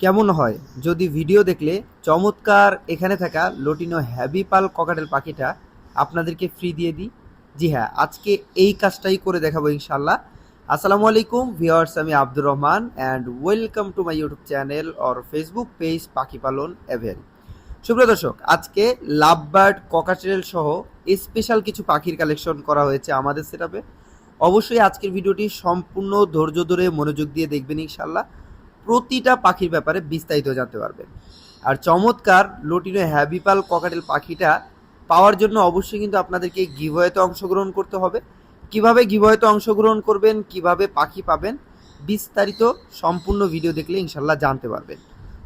কেমন হয়? যদি ভিডিও দেখলে, চমৎকার এখানে থাকা লটিনো হ্যাবি পাল ককাটেল পাখিটা আপনাদেরকে ফ্রি দিয়ে দিই। জি হ্যাঁ আজকে এই কাজটাই করে দেখাবো ইনশাল্লাহ আসসালামু আলাইকুম ভিওয়ার্স আমি Abdur Rahman and welcome to my YouTube channel or Facebook page পাখি পালন এভেরি সুপ্রিয় দর্শক, আজকে লাভবার্ড ককাটেল সহ স্পেশাল কিছু পাখির কালেকশন করা হয়েছে আমাদের সেটাপে অবশ্যই আজকের ভিডিওটি সম্পূর্ণ ধৈর্য ধরে মনোযোগ দিয়ে দেখবেন ইনশাল্লাহ প্রতিটা পাখির ব্যাপারে বিস্তারিত জানতে পারবেন। আর চমৎকার লটিনো হ্যাবিপাল ককাটেল পাখিটা পাওয়ার জন্য অবশ্যই কিন্তু আপনাদেরকে গিভওয়েতে অংশগ্রহণ করতে হবে। কীভাবে গিভওয়েতে অংশগ্রহণ করবেন, কীভাবে পাখি পাবেন, বিস্তারিত সম্পূর্ণ ভিডিও দেখলে ইনশাল্লাহ জানতে পারবেন।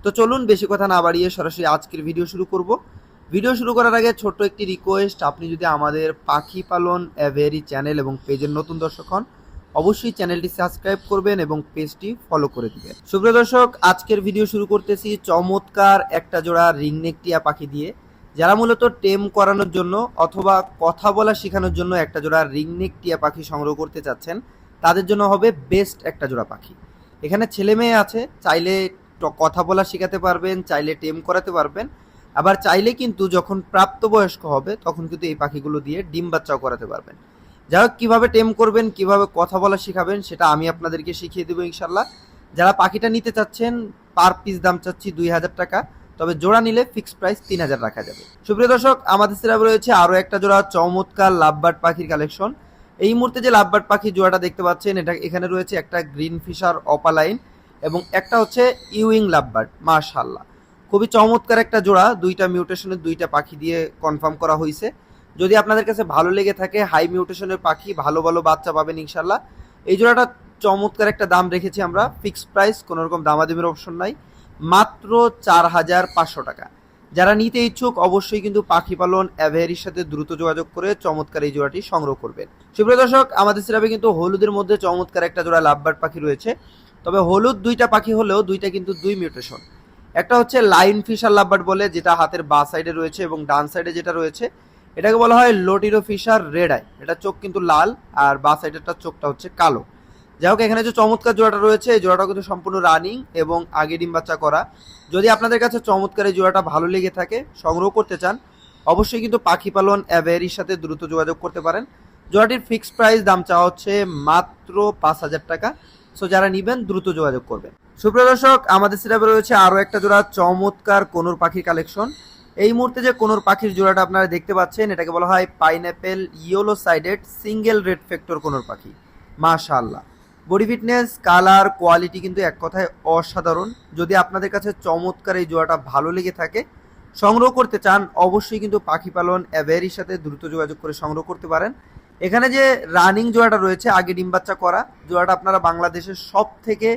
তো চলুন, বেশি কথা না বাড়িয়ে সরাসরি আজকের ভিডিও শুরু করব। ভিডিও শুরু করার আগে ছোট্ট একটি রিকোয়েস্ট আপনি যদি আমাদের পাখি পালন অ্যাভেরি চ্যানেল এবং পেজের নতুন দর্শক হন অবশ্যই চ্যানেলটি সাবস্ক্রাইব করবেন এবং পেজটি ফলো করে দিবেন। সুপ্রিয় দর্শক, আজকের ভিডিও শুরু করতেছি চমৎকার একটা জোড়া রিংনেক টিয়া পাখি দিয়ে, যারা মূলত টেম করানোর জন্য অথবা কথা বলা শেখানোর জন্য একটা জোড়া রিংনেক টিয়া পাখি সংগ্রহ করতে চাচ্ছেন, তাদের জন্য হবে বেস্ট একটা জোড়া পাখি। এখানে ছেলে মেয়ে আছে, চাইলে কথা বলা শেখাতে পারবেন, চাইলে টেম করাতে পারবেন, আবার চাইলে কিন্তু যখন প্রাপ্তবয়স্ক হবে, তখন কিন্তু এই পাখিগুলো দিয়ে ডিম বাচ্চাও করাতে পারবেন। যাই হোক, কীভাবে টেম করবেন, কীভাবে কথা বলা শেখাবেন, সেটা আমি আপনাদেরকে শিখিয়ে দেবো ইনশাল্লাহ যারা পাখিটা নিতে চাচ্ছেন, পার পিস দাম চাচ্ছি দুই হাজার টাকা, তবে জোড়া নিলে ফিক্সড প্রাইস তিন হাজার রাখা যাবে। সুপ্রিয় দর্শক, আমাদের সিরাপ রয়েছে আরও একটা জোড়া চমৎকার লাভবার্ড পাখির কালেকশন। এই মুহূর্তে যে লাভবার্ড পাখি জোড়াটা দেখতে পাচ্ছেন, এটা এখানে রয়েছে একটা গ্রিন ফিশার অপালাইন এবং একটা হচ্ছে ইউইং লাভবার্ড মাশাল্লাহ খুবই চমৎকার একটা জোড়া, দুইটা মিউটেশনের দুইটা পাখি দিয়ে কনফার্ম করা হয়েছে যদি আপনাদের কাছে ভালো লেগে থাকে হাই মিউটেশনের পাখি, ভালো ভালো বাচ্চা পাবেন ইনশাল্লাহ। এই জোড়াটা চমৎকার একটা দাম রেখেছি আমরা ফিক্সড প্রাইস কোনো রকম দামাদামির অপশন নাই। মাত্র চার হাজার পাঁচশো টাকা। যারা নিতে ইচ্ছুক, অবশ্যই কিন্তু পাখি পালন অ্যাভেরির সাথে দ্রুত যোগাযোগ করে চমৎকার এই জোড়াটি সংগ্রহ করবেন। সুপ্রিয় দর্শক, আমাদের সিরাপে কিন্তু হলুদের মধ্যে চমৎকার একটা জোড়া লাভবার্ড পাখি রয়েছে। তবে হলুদ দুইটা পাখি হলেও দুইটা কিন্তু দুই মিউটেশন একটা হচ্ছে লাইন ফিশার লাভবার্ড বলে, যেটা হাতের বা সাইডে রয়েছে এবং ডান সাইডে যেটা রয়েছে। এটাকে বলা হয় লোটিরো ফিশার রেড আই। এটা চোখ কিন্তু লাল আর বা সাইডেরটা চোখটা হচ্ছে কালো। যাই হোক, এখানে যে চমৎকার জোড়াটা রয়েছে, এই জোড়াটা কিন্তু সম্পূর্ণ রানিং এবং আগে ডিম বাচ্চা করা। যদি আপনাদের কাছে চমৎকার এই জোড়াটা ভালো লেগে থাকে, সংগ্রহ করতে চান, অবশ্যই কিন্তু পাখি পালন অ্যাভেরির সাথে দ্রুত যোগাযোগ করতে পারেন। জোড়াটির ফিক্সড প্রাইস দাম চাওয়া হচ্ছে মাত্র পাঁচ হাজার টাকা। সো যারা নিবেন, দ্রুত যোগাযোগ করবেন। সুপ্রিয় দর্শক, আমাদের সিরাপে রয়েছে আরও একটা জোড়া চমৎকার কোনোর পাখির কালেকশন। এই মুহূর্তে যে কোনোর পাখির জোড়াটা আপনারা দেখতে পাচ্ছেন, এটাকে বলা হয় pineapple yellow sided single red factor conure পাখি। মাশাআল্লাহ। বডি ফিটনেস কালার কোয়ালিটি কিন্তু এক কথায় অসাধারণ। যদি আপনাদের কাছে চমৎকার এই জোড়াটা ভালো লেগে থাকে, সংগ্রহ করতে চান, অবশ্যই কিন্তু পাখি পালন অ্যাভেরির সাথে দ্রুত যোগাযোগ করে সংগ্রহ করতে পারেন। এখানে যে রানিং জোড়াটা রয়েছে, আগে ডিম বাচ্চা করা, জোড়াটা আপনারা বাংলাদেশের সব থেকে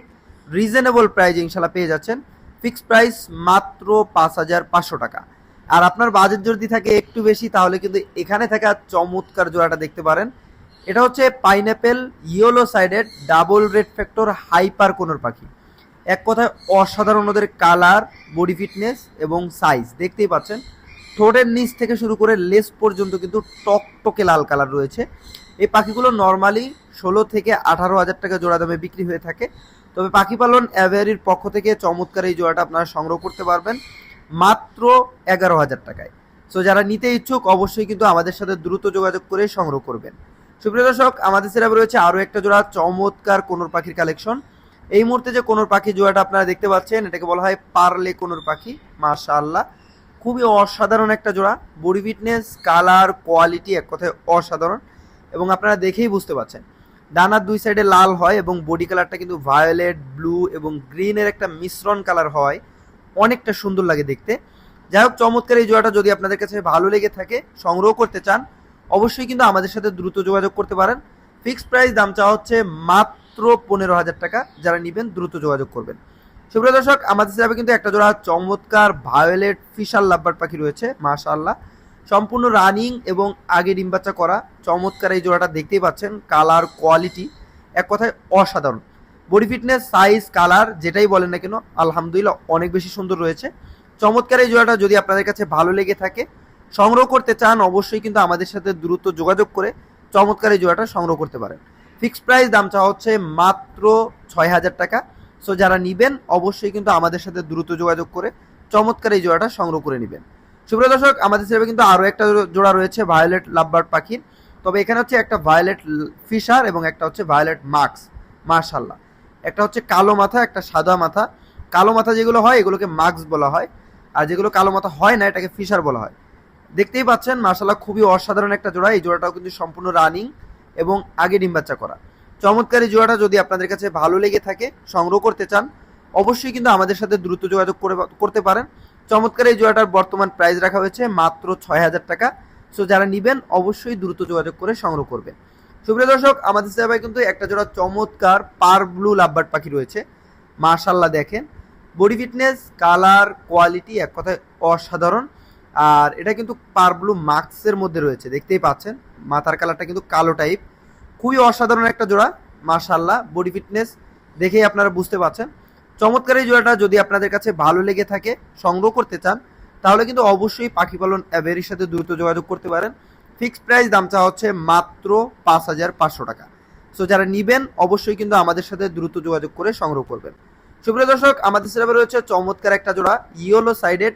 রিজনেবল প্রাইজে ইনশাল্লাহ পেয়ে যাচ্ছেন। ফিক্সড প্রাইস মাত্র পাঁচ হাজার পাঁচশো টাকা। আর আপনার বাজেট যদি থাকে একটু বেশি, তাহলে কিন্তু এখানে থাকা চমৎকার জোড়াটা দেখতে পারেন। এটা হচ্ছে pineapple yellow sided double red factor hyper conure পাখি। এক কথায় অসাধারণ ওদের কালার বডি ফিটনেস এবং সাইজ দেখতেই পাচ্ছেন, ঠোঁটের নিচ থেকে শুরু করে লেস পর্যন্ত কিন্তু টকটকে লাল কালার রয়েছে। এই পাখিগুলো নর্মালি ষোলো থেকে আঠারো হাজার টাকা জোড়া দামে বিক্রি হয়ে থাকে। তবে পাখি পালন অ্যাভেরির পক্ষ থেকে চমৎকার এই জোড়াটা আপনারা সংগ্রহ করতে পারবেন। মাত্র এগারো হাজার টাকায়। সো যারা নিতে ইচ্ছুক, অবশ্যই কিন্তু আমাদের সাথে দ্রুত যোগাযোগ করে সংগ্রহ করবেন। সুপ্রিয় দর্শক, আমাদের সেরাপে রয়েছে আরও একটা জোড়া চমৎকার কোনোর পাখির কালেকশন এই মুহূর্তে যে কোনোর পাখি জোড়াটা আপনারা দেখতে পাচ্ছেন, এটাকে বলা হয় পার্লে কোনোর পাখি, মাশাআল্লাহ। খুবই অসাধারণ একটা জোড়া বডি ফিটনেস কালার কোয়ালিটি এক কথায় অসাধারণ। এবং আপনারা দেখেই বুঝতে পারছেন ডানার দুই সাইডে লাল হয় এবং বডি কালারটা কিন্তু ভায়োলেট ব্লু এবং গ্রিনের একটা মিশ্রণ কালার হয়। অনেকটা সুন্দর লাগে দেখতে। যাই হোক, চমৎকার এই জোড়াটা যদি আপনাদের কাছে ভালো লেগে থাকে, সংগ্রহ করতে চান, অবশ্যই কিন্তু আমাদের সাথে দ্রুত যোগাযোগ করতে পারেন। ফিক্সড প্রাইস দাম চাওয়া হচ্ছে মাত্র পনেরো হাজার টাকা। যারা নেবেন, দ্রুত যোগাযোগ করবেন। সুপ্রিয় দর্শক, আমাদের হিসাবে কিন্তু একটা জোড়া চমৎকার ভায়োলেট ফিশার লাভবার পাখি রয়েছে, মাশাআল্লাহ। সম্পূর্ণ রানিং এবং আগে ডিম বাচ্চা করা চমৎকার এই জোড়াটা দেখতেই পাচ্ছেন, কালার, কোয়ালিটি, এক কথায় অসাধারণ। বডি ফিটনেস সাইজ কালার যেটাই বলেন না কেন, আলহামদুলিল্লাহ অনেক বেশি সুন্দর রয়েছে। চমৎকার এই জোড়াটা যদি আপনাদের কাছে ভালো লেগে থাকে, সংগ্রহ করতে চান, অবশ্যই কিন্তু আমাদের সাথে দ্রুত যোগাযোগ করে চমৎকার এই জোড়াটা সংগ্রহ করতে পারেন। ফিক্সড প্রাইস দাম চাওয়া হচ্ছে মাত্র ছয় হাজার টাকা। সো যারা নিবেন, অবশ্যই কিন্তু আমাদের সাথে দ্রুত যোগাযোগ করে চমৎকার এই জোড়াটা সংগ্রহ করে নেবেন। সুপ্রিয় দর্শক, আমাদের সেভাবে কিন্তু আরও একটা জোড়া রয়েছে ভায়োলেট লাভবার্ড পাখির তবে এখানে হচ্ছে একটা ভায়োলেট ফিশার এবং একটা হচ্ছে ভায়োলেট মাক্স মার্শাল্লাহ একটা হচ্ছে কালো মাথা, একটা সাদা মাথা। কালো মাথা যেগুলো হয়, এগুলোকে মাক্স বলা হয়। আর যেগুলো কালো মাথা হয় না, এটাকে ফিশার বলা হয়। দেখতেই পাচ্ছেন মার্শাল্লাহ খুবই অসাধারণ একটা জোড়া। এই জোড়াটাও কিন্তু সম্পূর্ণ রানিং এবং আগে ডিম বাচ্চা করা। চমৎকার এই জোড়াটা যদি আপনাদের কাছে ভালো লেগে থাকে, সংগ্রহ করতে চান, অবশ্যই কিন্তু আমাদের সাথে দ্রুত যোগাযোগ করে করতে পারেন। চমৎকার এই জোড়াটার বর্তমান প্রাইস রাখা হয়েছে মাত্র ছয় হাজার টাকা। সো যারা নিবেন, অবশ্যই দ্রুত যোগাযোগ করে সংগ্রহ করবেন। সুপ্রিয় দর্শক, আমাদের সেবায় কিন্তু একটা জোড়া চমৎকার পার ব্লু লাভবার্ড পাখি রয়েছে। মার্শাল্লাহ দেখেন। বডি ফিটনেস, কালার, কোয়ালিটি এক কথায় অসাধারণ। আর এটা কিন্তু পার ব্লু মার্কসের মধ্যে রয়েছে, দেখতেই পাচ্ছেন। মাথার কালারটা কিন্তু কালো টাইপ। খুবই অসাধারণ একটা জোড়া মার্শাল্লাহ বডি ফিটনেস দেখেই আপনারা বুঝতে পারছেন। চমৎকার এই জোড়াটা যদি আপনাদের কাছে ভালো লেগে থাকে, সংগ্রহ করতে চান, তাহলে কিন্তু অবশ্যই পাখি পালন অ্যাভেরির সাথে দ্রুত যোগাযোগ করতে পারেন। ফিক্সড প্রাইস দাম চা হচ্ছে মাত্র পাঁচ হাজার পাঁচশো টাকা। সো যারা নিবেন, অবশ্যই কিন্তু আমাদের সাথে দ্রুত যোগাযোগ করে সংগ্রহ করবেন। সুপ্রিয় দর্শক, আমাদের সেরাবে রয়েছে চমৎকার একটা জোড়া yellow sided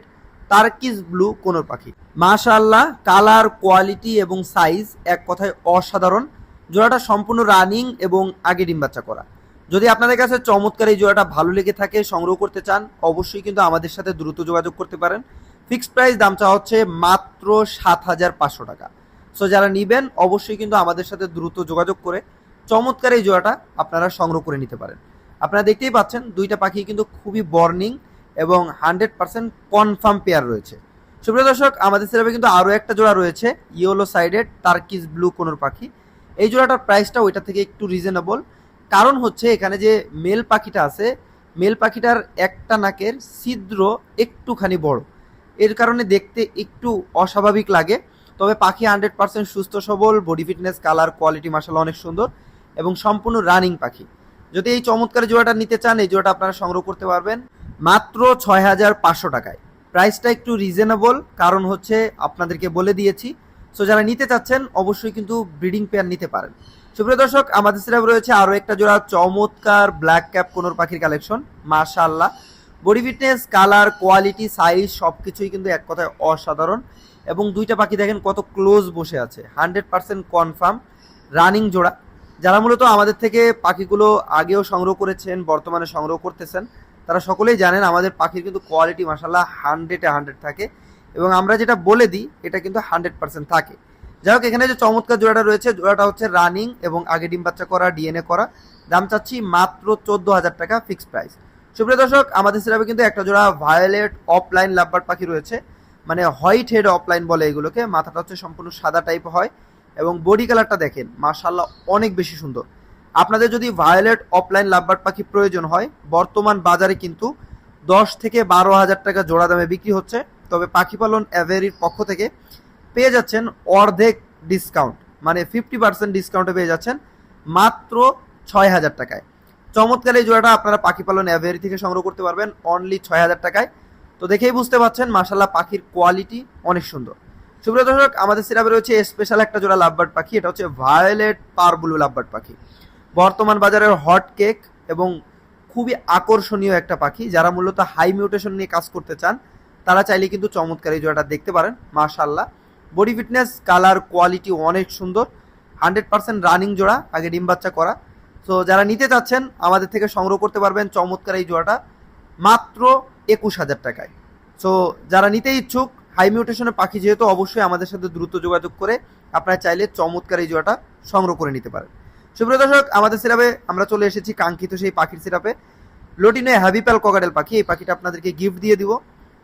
turquoise blue conure পাখি। মাশাআল্লাহ কালার কোয়ালিটি এবং সাইজ এক কথায় অসাধারণ। জোড়াটা সম্পূর্ণ রানিং এবং আগে ডিম বাচ্চা করা। যদি আপনাদের কাছে চমৎকার এই জোড়াটা ভালো লেগে থাকে, সংগ্রহ করতে চান, অবশ্যই কিন্তু আমাদের সাথে দ্রুত যোগাযোগ করতে পারেন। ফিক্সড প্রাইস দাম চা হচ্ছে মাত্র সাত হাজার পাঁচশো টাকা। সো যারা নিবেন, অবশ্যই কিন্তু আমাদের সাথে দ্রুত যোগাযোগ করে চমৎকার এই জোড়াটা আপনারা সংগ্রহ করে নিতে পারেন। আপনারা দেখতেই পাচ্ছেন, দুইটা পাখি কিন্তু খুবই বর্নিং এবং হান্ড্রেড পার্সেন্ট কনফার্ম পেয়ার রয়েছে। সুপ্রিয় দর্শক, আমাদের সেরাবে কিন্তু আরও একটা জোড়া রয়েছে yellow sided turquoise blue conure পাখি। এই জোড়াটার প্রাইসটা ওইটা থেকে একটু রিজনেবল কারণ হচ্ছে এখানে যে মেল পাখিটা আছে মেল পাখিটার একটা নাকের ছিদ্র একটুখানি বড়। এর কারণে দেখতে একটু অস্বাভাবিক লাগে। তবে পাখি হান্ড্রেড পার্সেন্ট সুস্থ, সবল, বডি ফিটনেস, কালার, কোয়ালিটি মাসাল অনেক সুন্দর এবং সম্পূর্ণ রানিং পাখি। যদি এই চমৎকার জোড়াটা নিতে চান, এই জোড়াটা আপনারা সংগ্রহ করতে পারবেন মাত্র ছয় হাজার পাঁচশো টাকায়। প্রাইসটা একটু রিজনেবল, কারণ হচ্ছে আপনাদেরকে বলে দিয়েছি। সো যারা নিতে চাচ্ছেন, অবশ্যই কিন্তু ব্রিডিং পেয়ার নিতে পারেন। সুপ্রিয় দর্শক, আমাদের সেরাব রয়েছে আরও একটা জোড়া চমৎকার ব্ল্যাক ক্যাপ কোনোর পাখির কালেকশন। মাশাআল্লাহ। Body fitness colour quality size সব কিছুই কিন্তু এক কথায় অসাধারণ। এবং দুইটা পাখি দেখেন কত ক্লোজ বসে আছে। হান্ড্রেড পার্সেন্ট কনফার্ম রানিং জোড়া। যারা মূলত আমাদের থেকে পাখিগুলো আগেও সংগ্রহ করেছেন, বর্তমানে সংগ্রহ করতেছেন, তারা সকলেই জানেন আমাদের পাখির কিন্তু কোয়ালিটি মাসাল্লাহ হান্ড্রেডে হান্ড্রেড থাকে। এবং আমরা যেটা বলে দিই, এটা কিন্তু হান্ড্রেড পার্সেন্ট থাকে। যাই হোক, এখানে যে চমৎকার জোড়াটা রয়েছে, জোড়াটা হচ্ছে রানিং এবং আগে ডিম বাচ্চা করা ডিএনএ করা। দাম চাচ্ছি মাত্র চোদ্দ হাজার টাকা ফিক্সড প্রাইস সুপ্রিয় দর্শক, আমাদের সিরাপে কিন্তু একটা জোড়া ভায়োলেট অফলাইন লাভবার পাখি রয়েছে। মানে হোয়াইট হেড অফলাইন বলে এগুলোকে। মাথাটা হচ্ছে সম্পূর্ণ সাদা টাইপ হয় এবং বডি কালারটা দেখেন মার্শাল্লাহ অনেক বেশি সুন্দর। আপনাদের যদি ভায়োলেট অফলাইন লাভবার্ড পাখি প্রয়োজন হয়, বর্তমান বাজারে কিন্তু দশ থেকে বারো হাজার টাকা জোড়া দামে বিক্রি হচ্ছে। তবে পাখি পালন অ্যাভেরির পক্ষ থেকে পেয়ে যাচ্ছেন অর্ধেক ডিসকাউন্ট মানে ফিফটি পার্সেন্ট ডিসকাউন্টে পেয়ে যাচ্ছেন মাত্র ছয় হাজার টাকায়। চমৎকার এই জোড়াটা আপনারা পাখি পালন অ্যাভেরি থেকে সংগ্রহ করতে পারবেন অনলি ছয় হাজার টাকায়। তো দেখেই বুঝতে পারছেন মাসাল্লাহ পাখির কোয়ালিটি অনেক সুন্দর। সুপ্রিয় দর্শক, আমাদের সিরাপে রয়েছে স্পেশাল একটা জোড়া লাভবার্ড পাখি, এটা হচ্ছে ভায়োলেট পার ব্লু লাভবার্ড পাখি। বর্তমান বাজারের হট কেক এবং খুবই আকর্ষণীয় একটা পাখি, যারা মূলত হাই মিউটেশন নিয়ে কাজ করতে চান, তারা চাইলে কিন্তু চমৎকার এই জোড়াটা দেখতে পারেন মাশাল্লাহ বডি ফিটনেস কালার কোয়ালিটি অনেক সুন্দর। হান্ড্রেড পার্সেন্ট রানিং জোড়া, আগে ডিম বাচ্চা করা। তো যারা নিতে চাচ্ছেন, আমাদের থেকে সংগ্রহ করতে পারবেন চমৎকার এই জোড়াটা, মাত্র একুশ হাজার টাকায়। সো যারা নিতে ইচ্ছুক হাই মিউটেশনের পাখি যেহেতু অবশ্যই আমাদের সাথে দ্রুত যোগাযোগ করে, আপনারা চাইলে চমৎকার এই জোড়াটা সংগ্রহ করে নিতে পারেন। সুপ্রিয় দর্শক, আমাদের সিরাপে আমরা চলে এসেছি কাঙ্ক্ষিত সেই পাখির সিরাপে লোটিনে হ্যাভিপ্যাল ককাডেল পাখি, এই পাখিটা আপনাদেরকে গিফট দিয়ে দিব।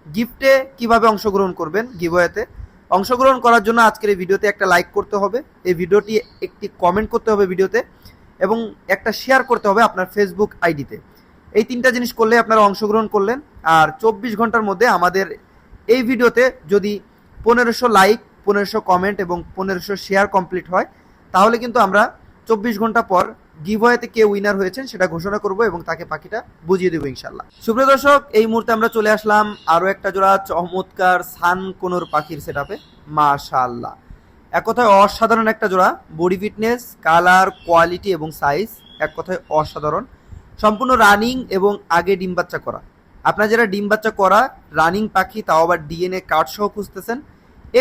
গিফটে কীভাবে অংশগ্রহণ করবেন গিভওয়েতে অংশগ্রহণ করার জন্য আজকের এই ভিডিওতে একটা লাইক করতে হবে। এই ভিডিওটি একটি কমেন্ট করতে হবে ভিডিওতে। এবং একটা শেয়ার করতে হবে আপনার ফেসবুক আইডিতে এই তিনটা জিনিস করলে আপনারা অংশগ্রহণ করলেন। আর চব্বিশ ঘণ্টার মধ্যে আমাদের এই ভিডিওতে যদি পনেরোশো লাইক পনেরোশো কমেন্ট এবং পনেরোশো শেয়ার কমপ্লিট হয়, তাহলে কিন্তু আমরা চব্বিশ ঘণ্টা পর গিভওয়েতে কে উইনার হয়েছেন সেটা ঘোষণা করব এবং তাকে পাখিটা বুঝিয়ে দেবো ইনশাল্লাহ সুপ্রিয় দর্শক, এই মুহূর্তে আমরা চলে আসলাম আরও একটা জোড়া চমৎকার সান কোনোর পাখির সেট আপে মাশাল্লাহ এক কথায় অসাধারণ একটা জোড়া। বডি ফিটনেস কালার কোয়ালিটি এবং সাইজ এক কথায় অসাধারণ। সম্পূর্ণ রানিং এবং আগে ডিম বাচ্চা করা। আপনারা যারা ডিম বাচ্চা করা রানিং পাখি, তাও আবার ডিএনএ কার্ড সহ খুঁজতেছেন,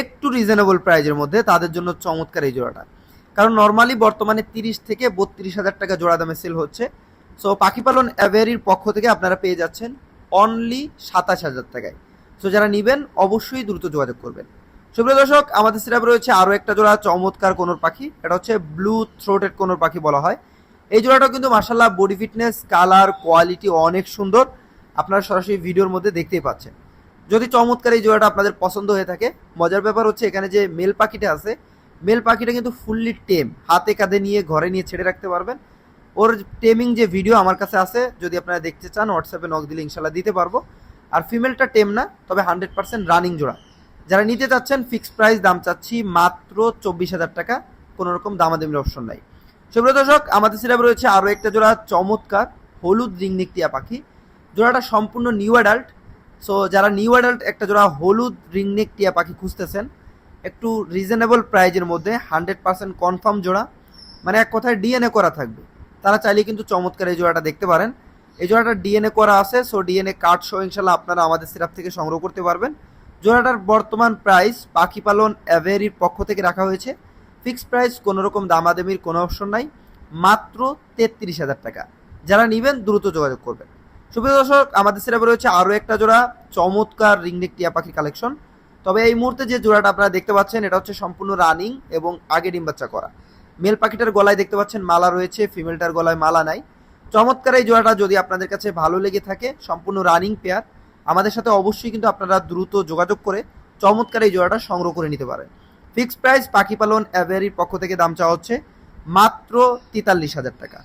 একটু রিজনেবল প্রাইজের মধ্যে, তাদের জন্য চমৎকার এই জোড়াটা। কারণ নর্মালি বর্তমানে তিরিশ থেকে বত্রিশ হাজার টাকা জোড়া দামে সেল হচ্ছে। সো পাখি পালন অ্যাভেরির পক্ষ থেকে আপনারা পেয়ে যাচ্ছেন অনলি সাতাশ হাজার টাকায়। সো যারা নেবেন, অবশ্যই দ্রুত যোগাযোগ করবেন। সুপ্রিয় দর্শক, আমাদের সিরাপ রয়েছে আরও একটা জোড়া চমৎকার কোনোর পাখি। এটা হচ্ছে ব্লু থ্রোটেড কোনোর পাখি বলা হয়। এই জোড়াটাও কিন্তু মার্শাল্লাহ বডি ফিটনেস কালার কোয়ালিটি অনেক সুন্দর। আপনারা সরাসরি ভিডিওর মধ্যে দেখতেই পাচ্ছেন। যদি চমৎকার এই জোড়াটা আপনাদের পছন্দ হয়ে থাকে, মজার ব্যাপার হচ্ছে এখানে যে মেল পাখিটা আছে মেল পাখিটা কিন্তু ফুললি টেম হাতে কাঁধে নিয়ে, ঘরে নিয়ে ছেড়ে রাখতে পারবেন। ওর টেমিং যে ভিডিও আমার কাছে আছে, যদি আপনারা দেখতে চান হোয়াটসঅ্যাপে নক দিলে ইনশাল্লাহ দিতে পারব। আর ফিমেলটা টেম না, তবে হান্ড্রেড পার্সেন্ট রানিং জোড়া। যারা নিতে চাচ্ছেন ফিক্সড প্রাইস দাম চাচ্ছি মাত্র চব্বিশ হাজার টাকা। কোনো রকম দামাদামির অপশন নাই। সুপ্রিয় দর্শক, আমাদের সিরাপ রয়েছে আরও একটা জোড়া চমৎকার হলুদ রিংনিক টিয়া পাখি। জোড়াটা সম্পূর্ণ নিউ অ্যাডাল্ট সো যারা নিউ অ্যাডাল্ট একটা জোড়া হলুদ রিংনেক টিয়া পাখি খুঁজতেছেন, একটু রিজনেবল প্রাইজের মধ্যে হান্ড্রেড পার্সেন্ট কনফার্ম জোড়া। মানে এক কথায় ডিএনএ করা থাকবে। তারা চাইলে কিন্তু চমৎকার এই জোড়াটা দেখতে পারেন। এই জোড়াটা ডিএনএ করা আছে। সো ডিএনএ কার্ড সহ ইনশাল্লাহ আপনারা আমাদের সিরাপ থেকে সংগ্রহ করতে পারবেন। জোড়াটার বর্তমান প্রাইস পাখি পালন অ্যাভেরির পক্ষ থেকে রাখা হয়েছে। ফিক্সড প্রাইস কোনো রকম দামাদামির কোনো অপশন নাই। মাত্র তেত্রিশ হাজার টাকা। যারা নেবেন, দ্রুত যোগাযোগ করবেন। সুপ্রিয় দর্শক, আমাদের সিরাপে রয়েছে আরও একটা জোড়া চমৎকার রিংনেক টিয়া পাখি কালেকশন তবে এই মুহূর্তে যে জোড়াটা আপনারা দেখতে পাচ্ছেন, এটা হচ্ছে সম্পূর্ণ রানিং এবং আগে ডিম বাচ্চা করা। মেল পাখিটার গলায় দেখতে পাচ্ছেন মালা রয়েছে ফিমেলটার গলায় মালা নাই। চমৎকার এই জোড়াটা যদি আপনাদের কাছে ভালো লেগে থাকে, সম্পূর্ণ রানিং পেয়ার আমাদের সাথে অবশ্যই কিন্তু আপনারা দ্রুত যোগাযোগ করে চমৎকার এই জোড়াটা সংগ্রহ করে নিতে পারেন। ফিক্সড প্রাইস পাখি পালন অ্যাভেরির পক্ষ থেকে দাম চাওয়া হচ্ছে মাত্র তেতাল্লিশ হাজার টাকা।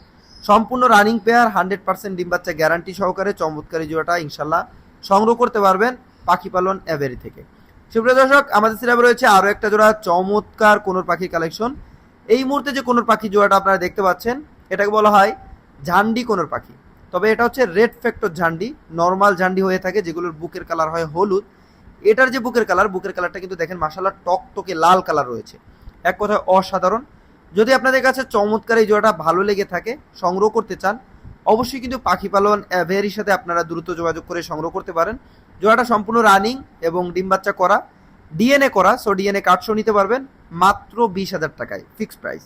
সম্পূর্ণ রানিং পেয়ার হান্ড্রেড পার্সেন্ট ডিম বাচ্চা গ্যারান্টি সহকারে চমৎকার জোড়াটা ইনশাল্লাহ সংগ্রহ করতে পারবেন পাখি পালন অ্যাভেরি থেকে। সুপ্রিয় দর্শক, আমাদের সিরাপে রয়েছে আরও একটা জোড়া চমৎকার কোনোর পাখির কালেকশন এই মুহূর্তে যে কোনোর পাখি জোড়াটা আপনারা দেখতে পাচ্ছেন, এটাকে বলা হয় ঝান্ডি কোনোর পাখি। তবে এটা হচ্ছে রেড ফ্যাক্টর ঝান্ডি, নর্মাল ঝান্ডি হয়ে থাকে, যেগুলোর বুকের কালার হয় হলুদ। এটার যে বুকের কালার, বুকের কালারটা কিন্তু দেখেন মাসাল্লাহ টকটকে লাল কালার রয়েছে। এক কথায় অসাধারণ। যদি আপনাদের কাছে চমৎকার এই জোড়াটা ভালো লেগে থাকে, সংগ্রহ করতে চান, অবশ্যই কিন্তু পাখি পালন অ্যাভেরির সাথে আপনারা দ্রুত যোগাযোগ করে সংগ্রহ করতে পারেন। জোড়াটা সম্পূর্ণ রানিং এবং ডিম বাচ্চা করা, ডিএনএ করা, সো ডিএনএ কার্ডশো নিতে পারবেন মাত্র বিশ হাজার টাকায়, ফিক্সড প্রাইস।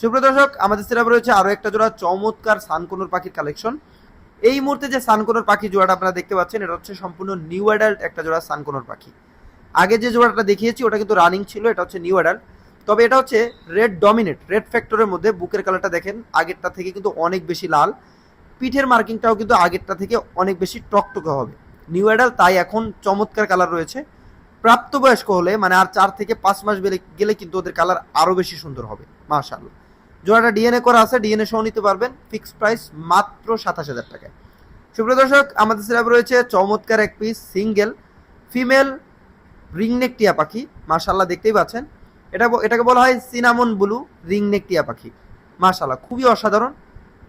সুপ্রিয় দর্শক, আমাদের সিরাপ রয়েছে আরও একটা জোড়া চমৎকার সানকোনোর পাখির কালেকশন। এই মুহূর্তে যে সানকোনোর পাখি জোড়াটা আপনারা দেখতে পাচ্ছেন, এটা হচ্ছে সম্পূর্ণ নিউ অ্যাডাল্ট একটা জোড়া সানকোনোর পাখি। আগে যে জোড়াটা দেখিয়েছি, ওটা কিন্তু রানিং ছিল, এটা হচ্ছে নিউ অ্যাডাল্ট। তবে এটা হচ্ছে রেড ডমিনেট রেড ফ্যাক্টরের মধ্যে বুকের কালারটা দেখেন, আগেরটা থেকে কিন্তু অনেক বেশি লাল। পিঠের মার্কিংটাও কিন্তু আগেরটা থেকে অনেক বেশি টকটকে হবে। নিউ অ্যাডাল তাই এখন চমৎকার কালার রয়েছে। প্রাপ্তবয়স্ক হলে মানে আর চার থেকে পাঁচ মাস গেলে কিন্তু ওদের কালার আরও বেশি সুন্দর হবে, মাশাআল্লাহ। জোড়াটা ডিএনএ করা আছে ডিএনএ সহ নিতে পারবেন ফিক্সড প্রাইস মাত্র সাতাশ হাজার টাকায়। সুপ্রিয় দর্শক, আমাদের সিরাপ রয়েছে চমৎকার এক পিস সিঙ্গেল ফিমেল রিংনেক টিয়া পাখি। মাশাল্লাহ দেখতেই পাচ্ছেন। এটা এটাকে বলা হয় সিনামন ব্লু রিংনেক টিয়া পাখি। মাশাল্লাহ খুবই অসাধারণ।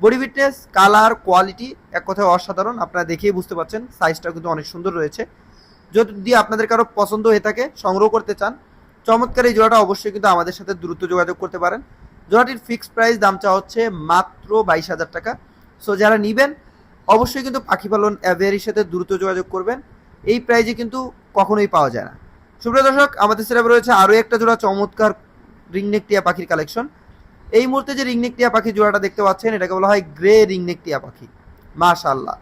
বডি ফিটনেস কালার কোয়ালিটি এক কথায় অসাধারণ। আপনারা দেখেই বুঝতে পারছেন সাইজটাও কিন্তু অনেক সুন্দর রয়েছে। যদি আপনাদের কারও পছন্দ হয়ে থাকে, সংগ্রহ করতে চান, চমৎকার এই জোড়াটা অবশ্যই কিন্তু আমাদের সাথে দ্রুত যোগাযোগ করতে পারেন। জোড়াটির ফিক্সড প্রাইস দাম চাওয়া হচ্ছে মাত্র বাইশ হাজার টাকা। সো যারা নিবেন, অবশ্যই কিন্তু পাখি পালন অ্যাভেয়ারির সাথে দ্রুত যোগাযোগ করবেন। এই প্রাইজে কিন্তু কখনোই পাওয়া যায় না। সুপ্রিয় দর্শক, আমাদের সিরাপে রয়েছে আরও একটা জোড়া চমৎকার রিংনেক টিয়া পাখির কালেকশন এই মুহূর্তে যে রিংনেক টিয়া পাখি জোড়াটা দেখতে পাচ্ছেন, এটাকে বলা হয় গ্রে রিংনেক টিয়া পাখি। মাশাল্লাহ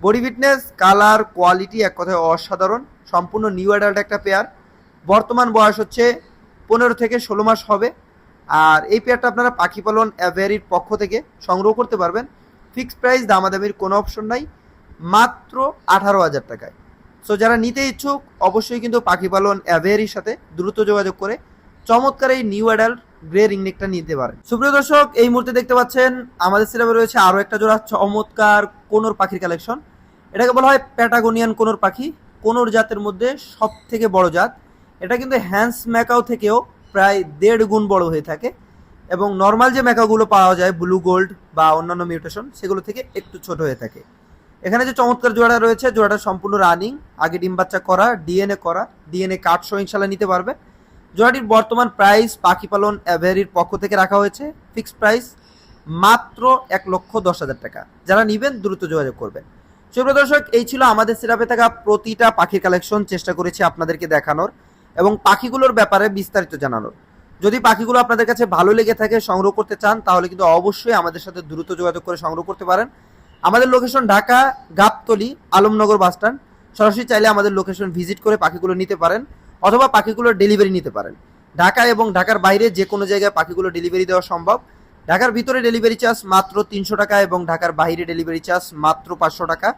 বডি ফিটনেস কালার কোয়ালিটি এক কথায় অসাধারণ। সম্পূর্ণ নিউ অ্যাডাল্ট একটা পেয়ার বর্তমান বয়স হচ্ছে পনেরো থেকে ষোলো মাস হবে। আর এই পেয়ারটা আপনারা পাখি পালন অ্যাভেরির পক্ষ থেকে সংগ্রহ করতে পারবেন। ফিক্সড প্রাইস দামাদামির কোনো অপশন নাই, মাত্র আঠারো হাজার টাকায়। সো যারা নিতে ইচ্ছুক, অবশ্যই কিন্তু পাখি পালন অ্যাভেরির সাথে দ্রুত যোগাযোগ করে চমৎকার এই নিউ অ্যাডাল্ট গ্রে রিংনেকটা নিতে পারেন। সুপ্রিয় দর্শক, এই মুহূর্তে দেখতে পাচ্ছেন, আমাদের সিলেবে রয়েছে আরও একটা জোড়া চমৎকার কোনোর পাখির কালেকশন এটাকে বলা হয় প্যাটাগোনিয়ান কোনোর পাখি। কোনোর জাতের মধ্যে সব থেকে বড় জাত। এটা কিন্তু হ্যান্স ম্যাকাও থেকেও প্রায় দেড় গুণ বড় হয়ে থাকে এবং নর্মাল যে ম্যাকাগুলো পাওয়া যায় ব্লু গোল্ড বা অন্যান্য মিউটেশন সেগুলো থেকে একটু ছোট হয়ে থাকে। এখানে যে চমৎকার জোড়া রয়েছে, জোড়াটা সম্পূর্ণ রানিং আগে ডিম বাচ্চা করা ডিএনএ করা ডিএনএ কার্ড সহ ইনশাল্লাহ নিতে পারবে। জোড়াটির বর্তমান প্রাইস পাখি পালন অ্যাভেরির পক্ষ থেকে রাখা হয়েছে ফিক্সড প্রাইস মাত্র এক লক্ষ দশ হাজার টাকা। যারা নিবেন, দ্রুত যোগাযোগ করবেন। সুপ্রিয় দর্শক, এই ছিল আমাদের সিরাপে থাকা প্রতিটা পাখির কালেকশন চেষ্টা করেছি আপনাদেরকে দেখানোর। এবং পাখিগুলোর ব্যাপারে বিস্তারিত জানানোর যদি পাখিগুলো আপনাদের কাছে ভালো লেগে থাকে, সংগ্রহ করতে চান, তাহলে কিন্তু অবশ্যই আমাদের সাথে দ্রুত যোগাযোগ করে সংগ্রহ করতে পারেন। আমাদের location Dhaka, Gabtali, Alamnagar bus stand সরাসরি চাইলে আমাদের লোকেশন ভিজিট করে পাখিগুলো নিতে পারেন, অথবা পাখিগুলোর ডেলিভারি নিতে পারেন। ঢাকা এবং ঢাকার বাইরে যে কোনো জায়গায় পাখিগুলো ডেলিভারি দেওয়া সম্ভব। ঢাকার ভিতরে ডেলিভারি চার্জ মাত্র তিনশো টাকা এবং ঢাকার বাইরে ডেলিভারি চার্জ মাত্র পাঁচশো টাকা।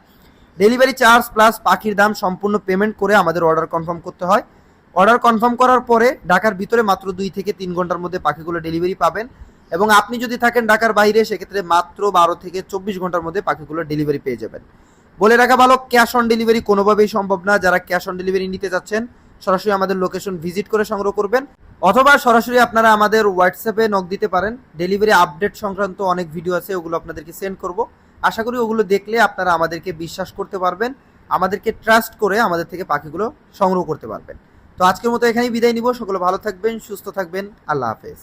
ডেলিভারি চার্জ প্লাস পাখির দাম সম্পূর্ণ পেমেন্ট করে আমাদের অর্ডার কনফার্ম করতে হয়। অর্ডার কনফার্ম করার পরে ঢাকার ভিতরে মাত্র দুই থেকে তিন ঘণ্টার মধ্যে পাখিগুলো ডেলিভারি পাবেন এবং আপনি যদি থাকেন ঢাকার বাইরে, সেক্ষেত্রে মাত্র বারো থেকে চব্বিশ ঘণ্টার মধ্যে পাখিগুলো ডেলিভারি পেয়ে যাবেন। বলে রাখা ভালো ক্যাশ অন ডেলিভারি কোনোভাবেই সম্ভব না। যারা ক্যাশ অন ডেলিভারি নিতে যাচ্ছেন, সরাসরি আমাদের লোকেশন ভিজিট করে সংগ্রহ করবেন। অথবা সরাসরি আপনারা আমাদের হোয়াটসঅ্যাপে নক দিতে পারেন। ডেলিভারি আপডেট সংক্রান্ত অনেক ভিডিও আছে, ওগুলো আপনাদেরকে সেন্ড করব। আশা করি ওগুলো দেখলে আপনারা আমাদেরকে বিশ্বাস করতে পারবেন, আমাদেরকে ট্রাস্ট করে আমাদের থেকে পাখিগুলো সংগ্রহ করতে পারবেন। তো আজকের মতো এখানেই বিদায় নিব। সকলে ভালো থাকবেন সুস্থ থাকবেন। আল্লাহ হাফেজ।